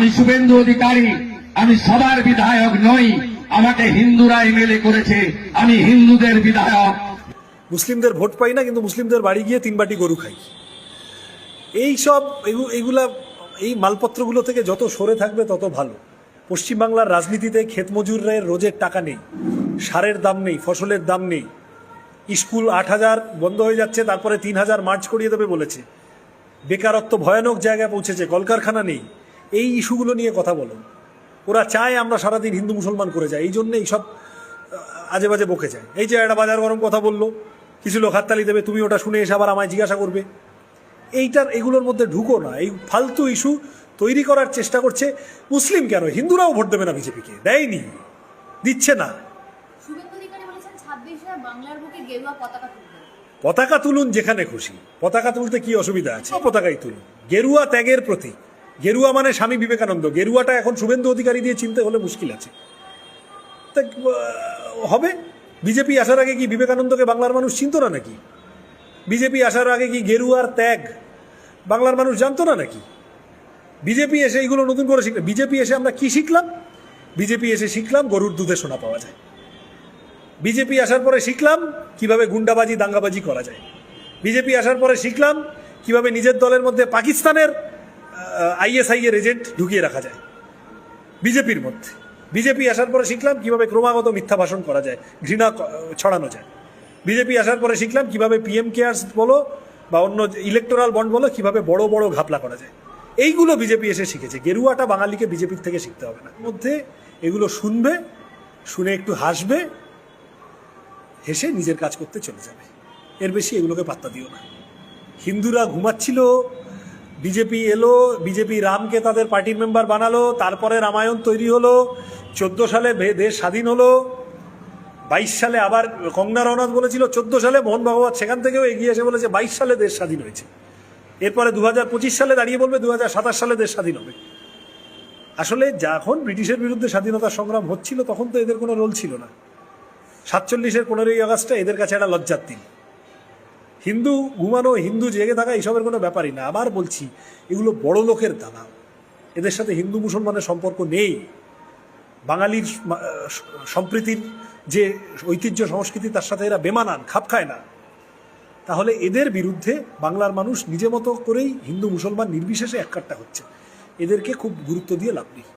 আমি শুভেন্দু অধিকারী, আমি সবার বিধায়ক নই, আমাকে হিন্দুরা এমএলএ করেছে, আমি হিন্দুদের বিধায়ক। মুসলিমদের ভোট পাই না, কিন্তু মুসলিমদের বাড়ি গিয়ে তিন বাটি গরু খাই। এই সব এগুলা, এই মালপত্রগুলো থেকে যত সরে থাকবে তত ভালো। পশ্চিমবাংলার রাজনীতিতে ক্ষেত মজুরের রোজের টাকা নেই, সারের দাম নেই, ফসলের দাম নেই। স্কুল আট হাজার বন্ধ হয়ে যাচ্ছে, তারপরে তিন হাজার মার্চ করিয়ে দেবে বলেছে। বেকারত্ব ভয়ানক জায়গায় পৌঁছেছে, কলকারখানা নেই। এই ইস্যুগুলো নিয়ে কথা বলো। ওরা চায় আমরা সারাদিন হিন্দু মুসলমান করে যাই এই জন্য এইসব আজে বাজে বকে যায়। এই যে একটা বাজার গরম কথা বলল কিছু লোক হাততালি দেবে তুমি ওটা শুনে এসে আবার আমায় জিজ্ঞাসা করবে। এইটার এগুলোর মধ্যে ঢুকো না। এই ফালতু ইস্যু তৈরি করার চেষ্টা করছে মুসলিম কেন? হিন্দুরাও ভোট দেবে না বিজেপিকে দেয়নি দিচ্ছে না। পতাকা তুলুন যেখানে খুশি। পতাকা তুলতে কি অসুবিধা আছে? পতাকাই তুলুন। গেরুয়া ত্যাগের প্রতীক। গেরুয়া মানে স্বামী বিবেকানন্দ। গেরুয়াটা এখন শুভেন্দু অধিকারী দিয়ে চিনতে হলে মুশকিল আছে। তা হবে? বিজেপি আসার আগে কি বিবেকানন্দকে বাংলার মানুষ চিনত না নাকি? বিজেপি আসার আগে কি গেরুয়ার ত্যাগ বাংলার মানুষ জানতো না নাকি? বিজেপি এসে এইগুলো নতুন করে শিখলাম বিজেপি এসে আমরা কি শিখলাম? বিজেপি এসে শিখলাম গরুর দুধে সোনা পাওয়া যায়। বিজেপি আসার পরে শিখলাম কীভাবে গুন্ডাবাজি, দাঙ্গাবাজি করা যায়। বিজেপি আসার পরে শিখলাম কীভাবে নিজের দলের মধ্যে পাকিস্তানের আইএসআই এর এজেন্ট ঢুকিয়ে রাখা যায়। বিজেপির মধ্যে। বিজেপি আসার পরে শিখলাম কীভাবে ক্রমাগত মিথ্যা ভাষণ করা যায়, ঘৃণা ছড়ানো যায়। বিজেপি আসার পরে শিখলাম কীভাবে পিএম কেয়ার্স বলো বা অন্য ইলেকটোরাল বন্ড বলো কীভাবে বড় বড় ঘাপলা করা যায়। এইগুলো বিজেপি এসে শিখেছে। গেরুয়াটা বাঙালিকে বিজেপির থেকে শিখতে হবে না। মধ্যে এগুলো শুনবে, শুনে একটু হাসবে, হেসে নিজের কাজ করতে চলে যাবে। এর বেশি এগুলোকে পাত্তা দিও না। হিন্দুরা ঘুমাচ্ছিল বিজেপি এলো, বিজেপি রামকে তাদের পার্টির মেম্বার বানালো, তারপরে রামায়ণ তৈরি হলো, চোদ্দ সালে দেশ স্বাধীন হলো, বাইশ সালে আবার কঙ্গনা রওনাথ বলেছিল, চোদ্দ সালে মোহন ভাগবত সেখান থেকেও এগিয়ে এসে বলেছে, বাইশ সালে দেশ স্বাধীন হয়েছে। এরপরে দু হাজার পঁচিশ সালে দাঁড়িয়ে বলবে দু হাজার সাতাশ সালে দেশ স্বাধীন হবে। আসলে যখন ব্রিটিশের বিরুদ্ধে স্বাধীনতা সংগ্রাম হচ্ছিল, তখন তো এদের কোনো রোল ছিল না। সাতচল্লিশের পনেরোই আগস্টে এদের কাছে একটা লজ্জার দিন। হিন্দু ঘুমানো হিন্দু জেগে থাকা এইসবের কোনো ব্যাপারই না। আবার বলছি, এগুলো বড় লোকের দালাল। এদের সাথে হিন্দু মুসলমানের সম্পর্ক নেই। বাঙালির সম্প্রীতির যে ঐতিহ্য সংস্কৃতি, তার সাথে এরা বেমানান, খাপ খায় না। তাহলে এদের বিরুদ্ধে বাংলার মানুষ নিজে মতো করেই হিন্দু মুসলমান নির্বিশেষে এককাট্টা হচ্ছে। এদেরকে খুব গুরুত্ব দিয়ে লাভ নেই।